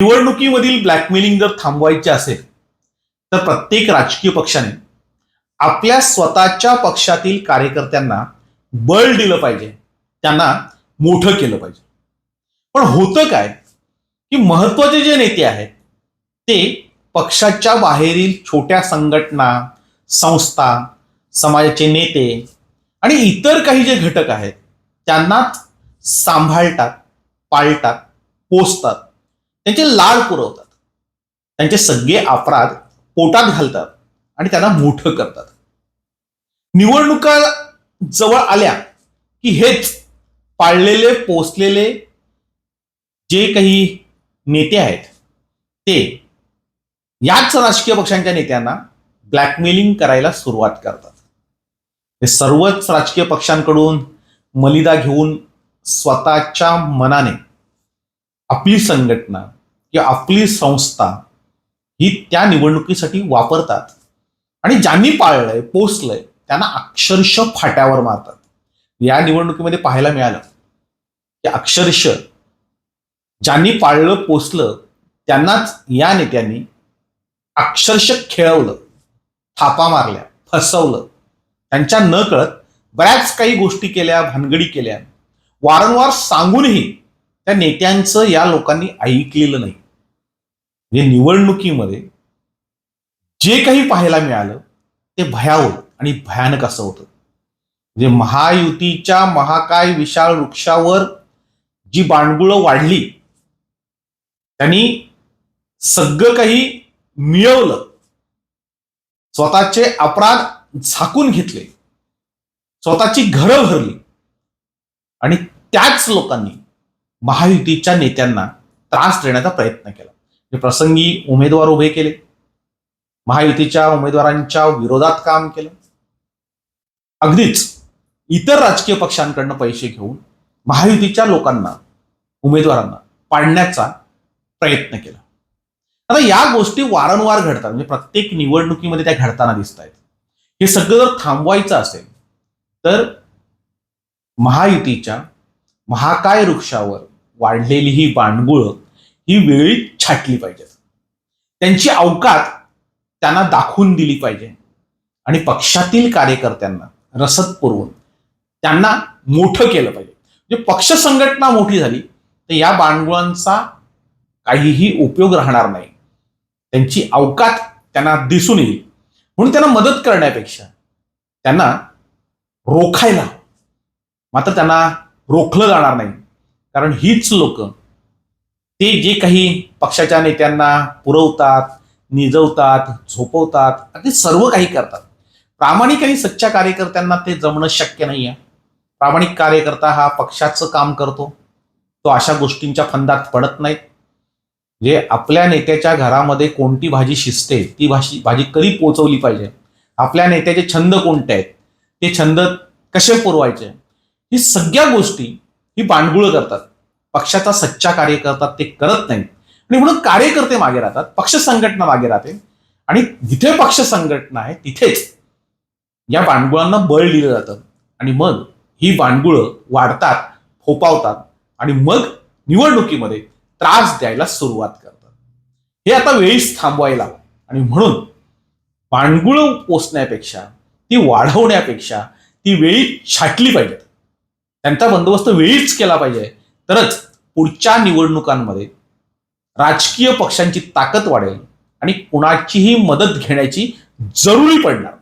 निवडणुकीमधील blackmailing जर थांबवायचे असेल तर प्रत्येक राजकीय पक्षाने आपल्या स्वतःच्या पक्षातील कार्यकर्त्यांना बळ दिलं पाहिजे. त्यांना मोठं केलं पाहिजे. पण होतं काय? की महत्त्वाचे जे नेते आहेत ते पक्षाच्या बाहेरील छोट्या संघटना संस्था समाजाचे नेते आणि इतर काही जे घटक आहेत त्यांनाच सांभाळतात पाळतात पोचतात त्यांचे लाड पुरवतात. त्यांचे सगळे अपराध पोटात घालतात आणि त्यांना मोठं करतात. निवडणुका जवळ आल्या की हेच पाळलेले पोचलेले जे काही नेते आहेत ते याच राजकीय पक्षांच्या नेत्यांना ब्लॅकमेलिंग करायला सुरुवात करतात. हे सर्वच राजकीय पक्षांकडून मलिदा घेऊन स्वतःच्या मनाने आपली संघटना की आपली संस्था ही त्या निवडणुकीसाठी वापरतात. आणि ज्यांनी पाळलंय पोचलंय त्यांना अक्षरशः फाट्यावर मारतात. या निवडणुकीमध्ये पाहायला मिळालं की अक्षरशः ज्यांनी पाळलं पोचलं त्यांनाच या नेत्यांनी अक्षरशः खेळवलं थापा मारल्या फसवलं. त्यांच्या न कळत बऱ्याच काही गोष्टी केल्या भानगडी केल्या. वारंवार सांगूनही त्या नेत्यांचं या लोकांनी ऐकलेलं नाही. म्हणजे निवडणुकीमध्ये जे काही पाहायला मिळालं ते भयावह आणि भयानक असं होतं. म्हणजे महायुतीच्या महाकाय विशाळ वृक्षावर जी बाणगुळं वाढली त्यांनी सगळं काही मिळवलं. स्वतःचे अपराध झाकून घेतले. स्वतःची घरं भरली. आणि त्याच लोकांनी महायुतीच्या नेत्यांना त्रास देण्याचा प्रयत्न केला. म्हणजे प्रसंगी उमेदवार उभे केले. महायुतीच्या उमेदवारांच्या विरोधात काम केलं. अगदीच इतर राजकीय पक्षांकडनं पैसे घेऊन महायुतीच्या लोकांना उमेदवारांना पाडण्याचा प्रयत्न केला. आता या गोष्टी वारंवार घडतात. म्हणजे प्रत्येक निवडणुकीमध्ये त्या घडताना दिसत आहेत. हे सगळं जर थांबवायचं असेल तर महायुतीच्या महाकाय वृक्षावर वाढलेली ही बाणगुळं ही वेळीच छाटली पाहिजेत. त्यांची अवकात त्यांना दाखवून दिली पाहिजे. आणि पक्षातील कार्यकर्त्यांना रसद पुरवून त्यांना मोठं केलं पाहिजे. म्हणजे पक्ष संघटना मोठी झाली तर या बाणगुळांचा काहीही उपयोग राहणार नाही. त्यांची अवकात त्यांना दिसून येईल. म्हणून त्यांना मदत करण्यापेक्षा त्यांना रोखायला मात्र त्यांना रोखलं जाणार नाही. कारण हीच लोक ते जे काही पक्षाच्या नेत्यांना पुरवतात निजवतात झोपवतात अगदी सर्व काही करतात. प्रामाणिक आणि सच्च्या कार्यकर्त्यांना ते जमणं शक्य नाही आहे प्रामाणिक कार्यकर्ता हा पक्षाचं काम करतो. तो अशा गोष्टींच्या फंदात पडत नाही. जे आपल्या नेत्याच्या घरामध्ये कोणती भाजी शिजते ती भाजी भाजी कधी पोचवली पाहिजे? आपल्या नेत्याचे छंद कोणते आहेत? ते छंद कसे पुरवायचे? ही सगळ्या गोष्टी ही पांडगुळं करतात. पक्षाचा सच्चा कार्य करतात ते करत नाहीत. आणि म्हणून कार्यकर्ते मागे राहतात पक्ष संघटना मागे राहते. आणि जिथे पक्ष संघटना आहे तिथेच या बांडगुळांना बळ दिलं जातं. आणि मग ही बांडगुळं वाढतात फोपावतात आणि मग निवडणुकीमध्ये त्रास द्यायला सुरुवात करतात. हे आता वेळीच थांबवायला हवं. आणि म्हणून बाणगुळं पोचण्यापेक्षा ती वाढवण्यापेक्षा ती वेळी छाटली पाहिजेत. त्यांचा बंदोबस्त वेळीच केला पाहिजे. तरच पुढच्या निवडणुकांमध्ये राजकीय पक्षांची ताकद वाढेल आणि कुणाचीही मदत घेण्याची जरुरी पडणार